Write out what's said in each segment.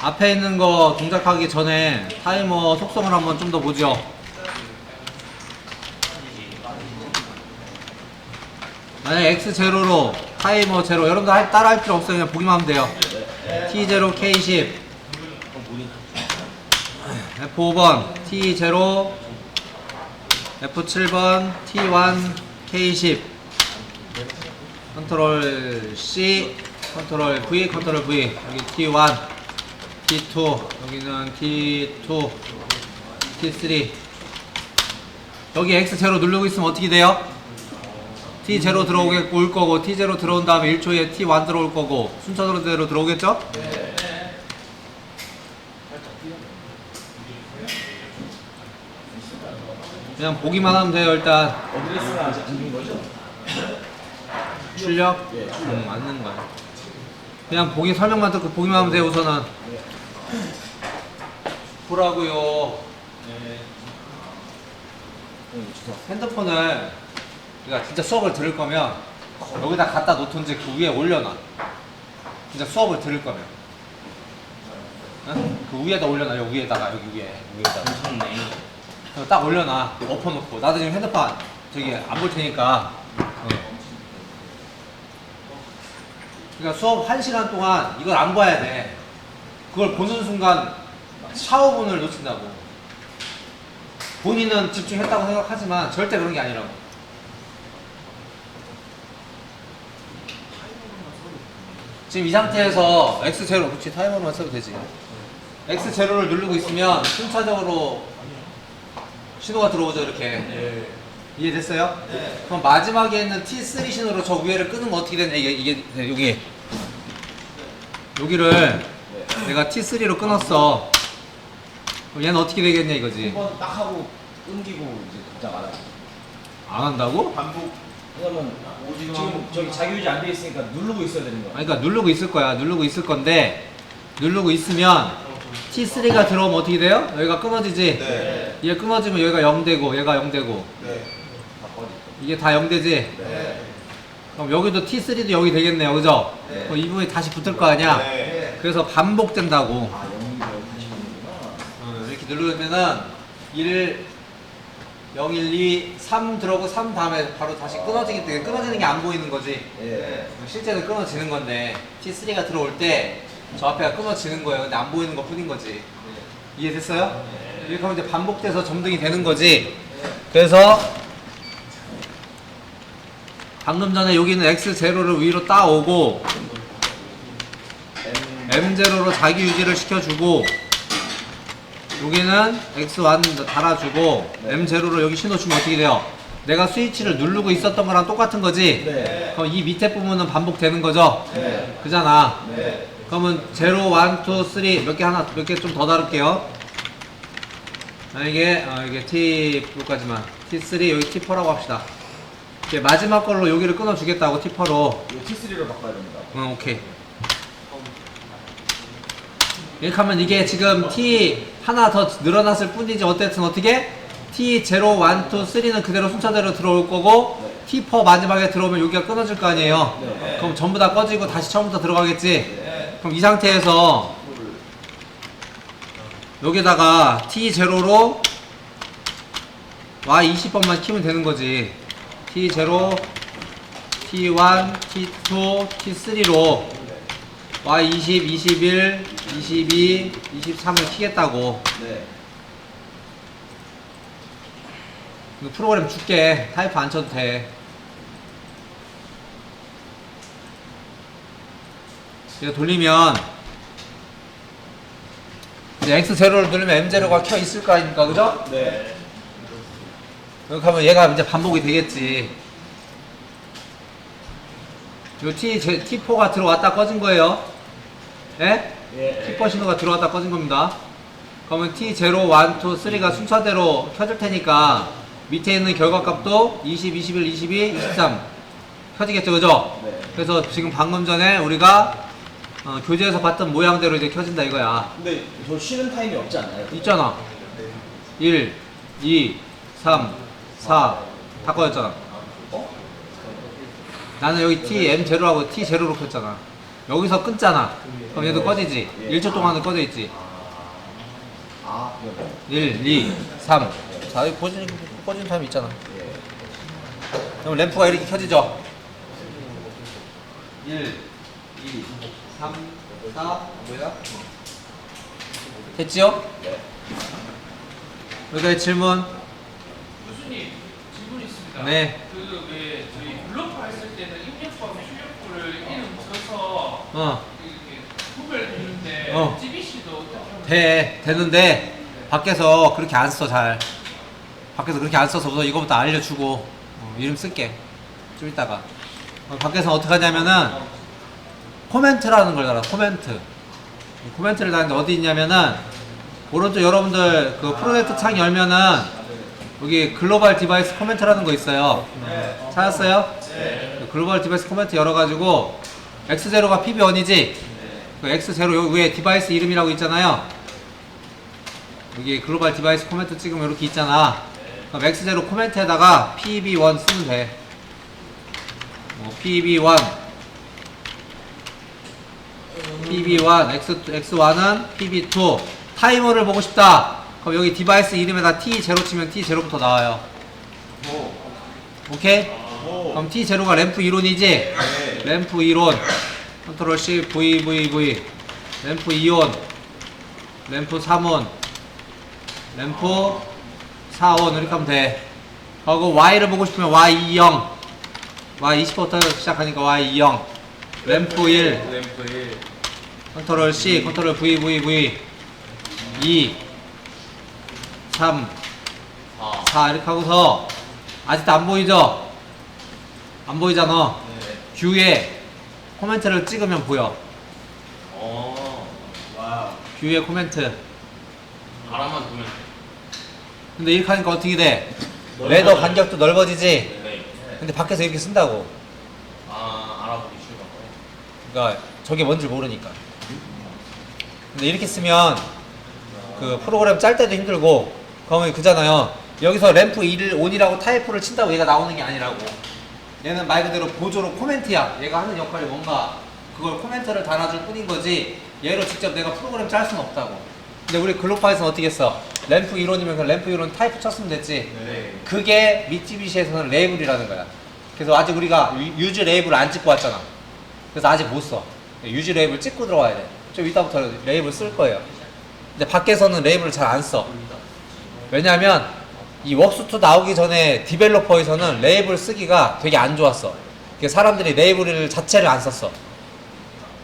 앞에 있는 거 동작하기 전에 타이머 속성을 한번 좀 더 보죠. 만약에 X0로 타이머 제로 여러분들 할- 따라 할 필요 없어요. 그냥 보기만 하면 돼요. T0, K10 F5번 T0 F7번 T1 K10 컨트롤 C 컨트롤 V 컨트롤 V 여기 T1 T2 여기는 T2 T3 여기 X0 누르고 있으면 어떻게 돼요? T0 들어오게 올 거고 T0 들어온 다음에 1초에 T1 들어올 거고 순서대로 들어오겠죠? 그냥 보기만 하면 돼요 일단? 출력? 예, 출력. 응, 맞는 거야. 그냥 보기 설명만 듣고 보기만 하면 돼요, 우선은. 보라고요. 네. 어, 주소. 핸드폰을 우리가 진짜 수업을 들을 거면 여기다 갖다 놓든지 그 위에 올려놔. 진짜 수업을 들을 거면. 응? 그 위에다 올려놔, 여기 위에다가, 여기 위에. 위에다가. 괜찮네. 딱 올려놔. 엎어놓고. 나도 지금 핸드폰 저기 안 볼 테니까. 어. 그러니까 수업 1시간 동안 이걸 안 봐야 돼. 그걸 보는 순간 샤워분을 놓친다고. 본인은 집중했다고 생각하지만 절대 그런 게 아니라고. 지금 이 상태에서 X0, 그치, 타이머로만 써도 되지. X0를 누르고 있으면 순차적으로 신호가 들어오죠, 이렇게. 이해됐어요? 그럼 마지막에 있는 T3 신호로 저 위에를 끄는 거 어떻게 되냐, 이게, 이게, 네, 여기. 여기를 내가 T3로 끊었어. 그럼 얘는 어떻게 되겠냐, 이거지. 한 번 딱 하고 끊기고 이제 동작 안 하죠. 안 한다고? 반복. 왜냐면 지금 저기 자기유지 안 돼 있으니까 누르고 있어야 되는 거야. 아니, 그러니까 누르고 있을 거야. 누르고 있을 건데, 누르고 있으면 T3가 들어오면 어떻게 돼요? 여기가 끊어지지? 네. 얘 끊어지면 여기가 0 되고, 얘가 0 되고. 네. 이게 다0 되지? 네. 그럼 여기도 T3도 여기 되겠네요. 그죠? 네. 그럼 이 부분이 다시 붙을 거 아니야? 네. 그래서 반복된다고. 아, 영이 다시 하는구나. 어, 이렇게 누르면은 1, 0, 1, 2, 3 들어오고 3 다음에 바로 다시 끊어지기 때문에 끊어지는 게 안 보이는 거지. 예. 실제는 끊어지는 건데 T3가 들어올 때 저 앞에가 끊어지는 거예요. 근데 안 보이는 것 뿐인 거지. 이해됐어요? 이렇게 하면 이제 반복돼서 점등이 되는 거지. 그래서 방금 전에 여기는 X0를 위로 따오고 M M0로 자기 유지를 시켜주고 여기는 X1 달아주고 네. M0로 여기 신호 주면 어떻게 돼요? 내가 스위치를 누르고 있었던 거랑 똑같은 거지? 네. 그럼 이 밑에 부분은 반복되는 거죠? 네. 그잖아. 네. 그러면 0, 1, 2, 3 몇 개 하나 몇 개 좀 더 다룰게요. 아, 이게 어, 이게 T4까지만 T3 여기 T4라고 합시다. 이제 마지막 걸로 여기를 끊어 주겠다고 T4로. 이거 T3로 바꿔야 됩니다. 응, 오케이. 이렇게 하면 이게 지금 T 하나 더 늘어났을 뿐이지 어쨌든 어떻게 T0, 1, 2, 3는 그대로 순차대로 들어올 거고 네. T4 마지막에 들어오면 여기가 끊어질 거 아니에요. 네. 그럼 전부 다 꺼지고 다시 처음부터 들어가겠지. 그럼 이 상태에서 여기다가 T0로 Y20번만 키면 되는 거지. T0, T1, T2, T3로 Y20, 21, 22, 23을 키겠다고. 네. 이거 프로그램 줄게. 타이프 안 쳐도 돼. 이거 돌리면 이제 X0를 누르면 M0가 켜 있을 거 아닙니까? 그죠? 네. 이렇게 하면 얘가 이제 반복이 되겠지. 요 T, 제, T4가 들어왔다 꺼진 거예요. 예? 예. T4 신호가 들어왔다 꺼진 겁니다. 그러면 T0, 1, 2, 3가 순서대로 켜질 테니까 밑에 있는 결과값도 20, 21, 22, 23 켜지겠죠, 그죠? 네. 그래서 지금 방금 전에 우리가 어, 교재에서 봤던 모양대로 이제 켜진다 이거야. 근데 저 쉬는 타임이 없지 않나요? 있잖아. 1, 2, 3, 4. 다 꺼졌잖아. 어? 나는 여기 T, M0하고 T0로 켰잖아. 여기서 끊잖아. 그럼 얘도 꺼지지. 예. 1초 동안은 꺼져 있지. 아, 이거. 1, 2, 3. 자, 여기 꺼지는, 꺼지는 타임이 있잖아. 예. 그럼 램프가 이렇게 켜지죠? 1, 2, 3, 4, 뭐야? 됐지요? 네. 여기까지 질문. 교수님 질문 있습니다. 네. 그왜 저희 블로그 했을 때는 입력법 출력부를 이름 써서 어, 이렇게 구별 되는데 어. GBC도 돼. 되는데, 밖에서 그렇게 안 써, 잘. 밖에서 그렇게 안 써서 이거부터 알려주고, 어, 이름 쓸게. 좀 이따가. 어, 밖에서 어떻게 하냐면은, 코멘트라는 걸 달아, 코멘트. 이 코멘트를 다는데 어디 있냐면은, 오른쪽 여러분들 그 프로젝트 창 열면은, 여기 글로벌 디바이스 코멘트라는 거 있어요. 찾았어요? 그 글로벌 디바이스 코멘트 열어가지고, X0가 PB1이지? 그 X0 요 위에 디바이스 이름이라고 있잖아요. 여기 글로벌 디바이스 코멘트 찍으면 이렇게 있잖아. 그럼 X0 코멘트에다가 PB1 쓰면 돼. 어, PB1. PB1, X, X1은 PB2. 타이머를 보고 싶다. 그럼 여기 디바이스 이름에다 T0 치면 T0부터 나와요. 오케이? 그럼 T0가 램프 이론이지? 램프 이론. 컨트롤 C, V, V, V. 램프 이온. 램프 3온. 램프 4온. 이렇게 하면 돼. 하고 Y를 보고 싶으면 Y20. Y20부터 시작하니까 Y20. 램프 1. 램프 1. 컨트롤 C, 컨트롤 V, V, V. 2. 3. 4. 이렇게 하고서 아직도 안 보이죠? 안 보이잖아. 네. 뷰에 코멘트를 찍으면 보여. 어. 와. 뷰에 코멘트. 바람만 돼. 근데 이렇게 하니까 어떻게 돼? 레더 간격도 넓어지지? 네. 근데 밖에서 이렇게 쓴다고. 아 알아보기 거. 그러니까 저게 뭔지 모르니까. 근데 이렇게 쓰면 그 프로그램 짤 때도 힘들고 그러면 그잖아요. 여기서 램프 1을 온이라고 타이프를 친다고 얘가 나오는 게 아니라고. 얘는 말 그대로 보조로 코멘트야. 얘가 하는 역할이 뭔가 그걸 코멘트를 달아줄 뿐인 거지. 얘로 직접 내가 프로그램 짤 수는 없다고. 근데 우리 글로파에서는 어떻게 했어? 램프 1온이면 그 램프 1온 타이프 쳤으면 됐지. 네. 그게 미찌비시에서는 레이블이라는 거야. 그래서 아직 우리가 유- 유즈 레이블을 안 찍고 왔잖아. 그래서 아직 못 써. 유즈 레이블 찍고 들어와야 돼. 좀 이따부터 레이블 쓸 거예요. 근데 밖에서는 레이블을 잘 안 써. 왜냐하면 이 웍스투 나오기 전에 디벨로퍼에서는 레이블 쓰기가 되게 안 좋았어. 그래서 사람들이 레이블 자체를 안 썼어.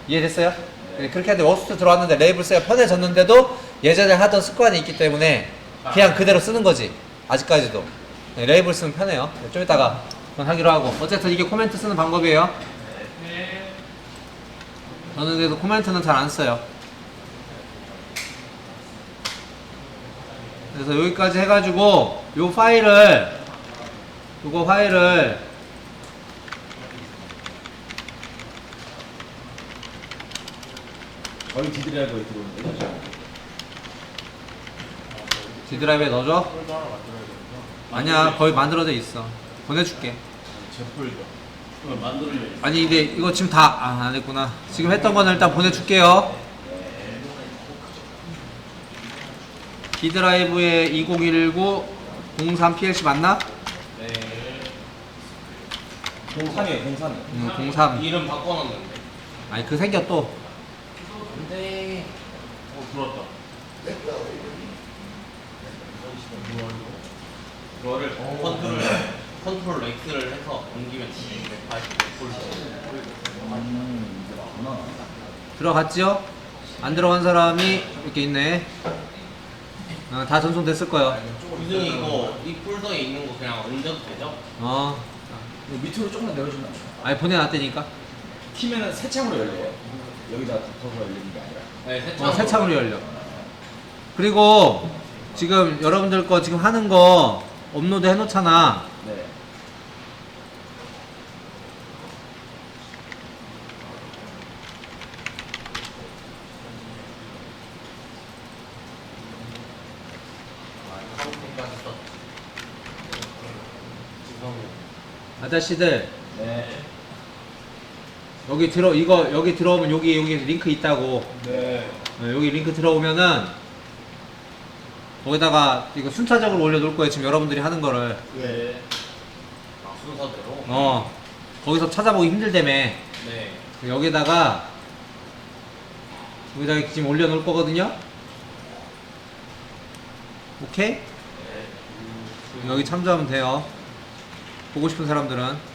이해됐어요? 네, 그렇게 하는데 웍스투 들어왔는데 레이블 쓰기가 편해졌는데도 예전에 하던 습관이 있기 때문에 그냥 그대로 쓰는 거지. 아직까지도. 네, 레이블 쓰면 편해요. 네, 좀 이따가 하기로 하고. 어쨌든 이게 코멘트 쓰는 방법이에요. 네. 저는 그래서 코멘트는 잘 안 써요. 그래서 여기까지 해가지고 요 파일을 요거 파일을 저희 디드라이버에 들어오는 거죠? 디드라이브에 넣어줘. 아니야 거의 만들어져 있어. 보내줄게. 제 폴더. 그걸 만들려고. 아니 근데 이거 지금 다 안 했구나. 지금 했던 거는 일단 보내줄게요. 디드라이브에 2019 03 PLC 맞나? 네. 03이에요, 03. 음, 03. 이름 바꿔놨는데. 아니 그 생겨 또. 근데 어 들었다. 그거를 컨트롤 컨트롤 X를 해서 옮기면 D 180 폴더. 음. 들어갔지요? 안 들어간 사람이 이렇게 있네. 어, 다 전송됐을 거예요. 교수님 이거 이 폴더에 있는 거 그냥 옮겨도 되죠? 어, 이거 밑으로 조금만 내려주면 안 돼요? 아니 보내놨다니까. 키면은 새 창으로 열려요. 여기다 덮어서 열리는 게 아니라. 네, 세창. 어, 새 창으로 열려. 그리고 지금 여러분들 거 지금 하는 거 업로드 해놓잖아. 네. 한국까지 썼. 죄송해요. 아저씨들 네. 여기 들어 이거 여기 들어오면 여기 여기 링크 있다고 네. 네, 여기 링크 들어오면은 거기다가 이거 순차적으로 올려놓을 거예요 지금 여러분들이 하는 거를 네. 아, 순서대로? 어 거기서 찾아보기 힘들다며 네. 여기다가 여기다가 지금 올려놓을 거거든요 오케이? 네. 여기 참조하면 돼요 보고 싶은 사람들은